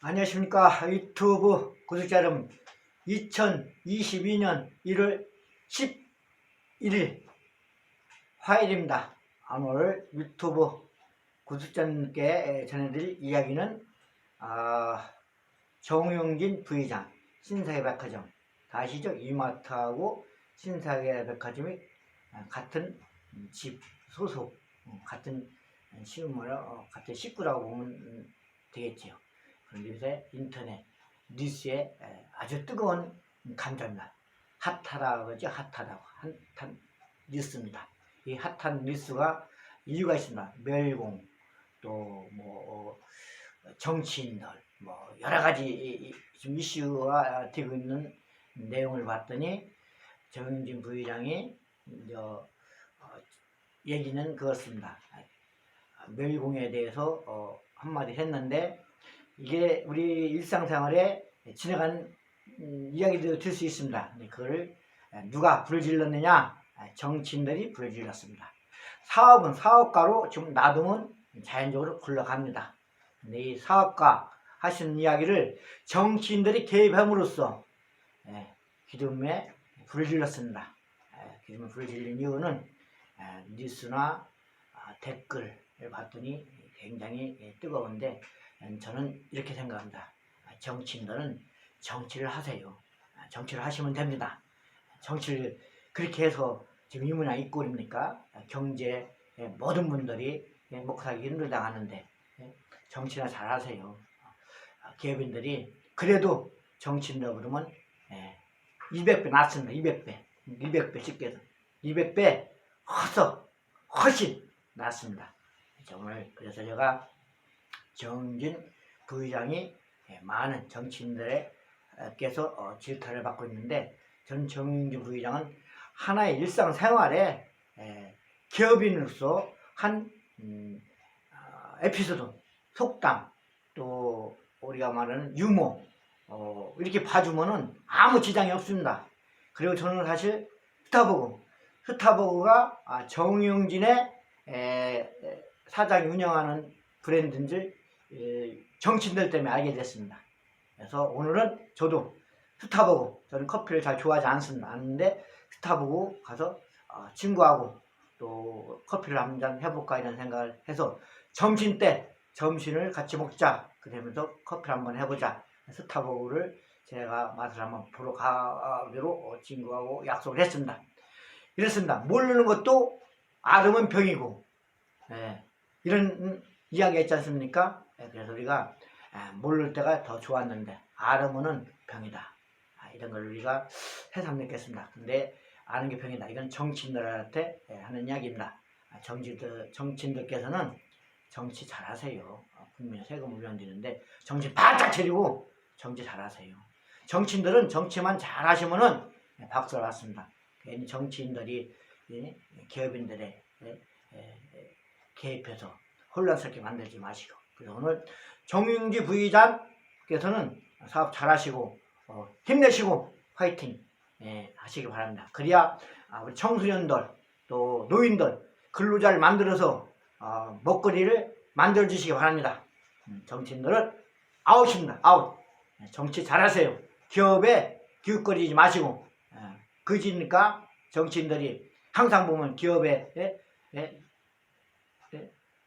안녕하십니까 유튜브 구독자 여러분 2022년 1월 11일 화요일입니다 오늘 유튜브 구독자님께 전해드릴 이야기는 아, 정용진 부회장 신사의 백화점 다 아시죠? 이마트하고 신사의 백화점이 같은 집 소속 어, 같은 시음을 어, 같은 식구라고 보면 되겠지요. 요새 인터넷 뉴스에 에, 아주 뜨거운 감자입니다. 핫하다고 그러죠. 핫하다고 핫한 뉴스입니다. 이 핫한 뉴스가 이유가 있습니다. 멸공 또 뭐 정치인들 뭐 여러 가지 지금 이슈가 되고 있는 내용을 봤더니 정영진 부회장이 저 어, 얘기는 그렇습니다. 멸공에 대해서 어, 한마디 했는데 이게 우리 일상생활에 지나간 음, 이야기도 들 수 있습니다. 그걸 누가 불을 질렀느냐? 정치인들이 불을 질렀습니다. 사업은 사업가로 지금 놔두면 자연적으로 굴러갑니다. 근데 이 사업가 하시는 이야기를 정치인들이 개입함으로써 예, 기름에 불을 질렀습니다. 예, 기름에 불을 질린 이유는 예, 뉴스나 아, 댓글을 봤더니 굉장히 예, 뜨거운데 음, 저는 이렇게 생각합니다. 아, 정치인들은 정치를 하세요. 아, 정치를 하시면 됩니다. 정치를 그렇게 해서 지금 이 모양 이 꼴입니까? 아, 경제 예, 모든 분들이 예, 먹고 살기 힘들다 하는데 예, 정치나 잘 하세요. 아, 기업인들이 그래도 정치인들 그러면 예, 200배 낫습니다. 200배. 200배 쉽게 해서 200배 허서 훨씬 낫습니다. 오늘 그래서 제가 정진 부의장이 예, 많은 정치인들께서 어, 질타를 받고 있는데 전 정진 부의장은 하나의 일상생활에 에, 기업인으로서 한 음, 아, 에피소드, 속담 또 우리가 말하는 유머 어, 이렇게 봐주면은 아무 지장이 없습니다. 그리고 저는 사실 스타버거 스타버거가 아, 에, 사장이 운영하는 브랜드인 줄 에, 정치인들 때문에 알게 됐습니다. 그래서 오늘은 저도 스타버거 저는 커피를 잘 좋아하지. 않는데 스타버거 가서 어, 친구하고 또 커피를 한 잔 해볼까 이런 생각을 해서 점심 때 점심을 같이 먹자 그러면서 커피를 한번 해보자 스타버거를 제가 맛을 한번 보러 가기로 어, 친구하고 약속을 했습니다. 이렇습니다. 모르는 것도 아름은 병이고 예, 이런 음, 이야기가 있지 않습니까? 예, 그래서 우리가 아, 모를 때가 더 좋았는데 아르면은 병이다. 아, 이런 걸 우리가 해서 믿겠습니다. 근데 아는 게 병이다. 이건 정치인들한테 예, 하는 이야기입니다. 아, 정치들, 정치인들께서는 정치 잘하세요. 어, 국민 세금 물려드리는데 정치 바짝 차리고 정치 잘하세요. 정치인들은 정치만 잘하시면은 예, 박수를 받습니다. 정치인들이 예, 기업인들의 개입해서 혼란스럽게 만들지 마시고 그래서 오늘 정윤기 부의장께서는 사업 잘하시고 어, 힘내시고 화이팅 예, 하시기 바랍니다. 그래야 아, 우리 청소년들 또 노인들 근로자를 만들어서 어, 먹거리를 만들어 주시기 바랍니다. 음, 정치인들은 아웃입니다. 아웃. 예, 정치 잘하세요. 기업에 기웃거리지 마시고 예, 그지니까 정치인들이 항상 보면 기업에 예, 예,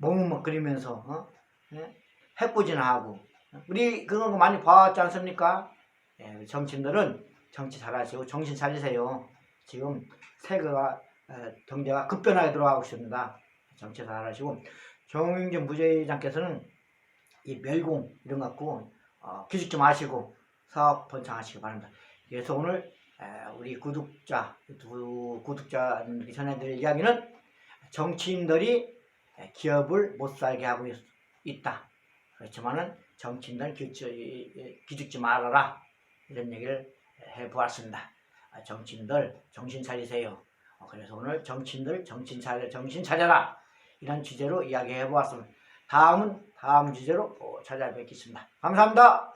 예, 머뭇머거리면서 어? 예? 해꾸지나 하고 우리 그런 거 많이 봐왔지 않습니까? 예, 정치인들은 정치 잘하시고 정신 차리세요. 지금 세계가 에, 경제가 급변하게 들어가고 있습니다. 정치 잘하시고 정영진 부회장께서는 이 멸공 이런 거 갖고 어, 기죽 좀 하시고 사업 번창하시기 바랍니다. 그래서 오늘 에, 우리 구독자 두 구독자님께 전해드릴 이야기는 정치인들이 에, 기업을 못 살게 하고 있, 있다. 그렇지만은 정치인들 기죽지, 말아라 이런 얘기를 해보았습니다. 아, 정치인들 정신 차리세요. 어, 그래서 오늘 정치인들 정신 차려 정신 차려라 이런 주제로 이야기해 보았습니다. 다음은 다음 주제로 어, 찾아뵙겠습니다. 감사합니다.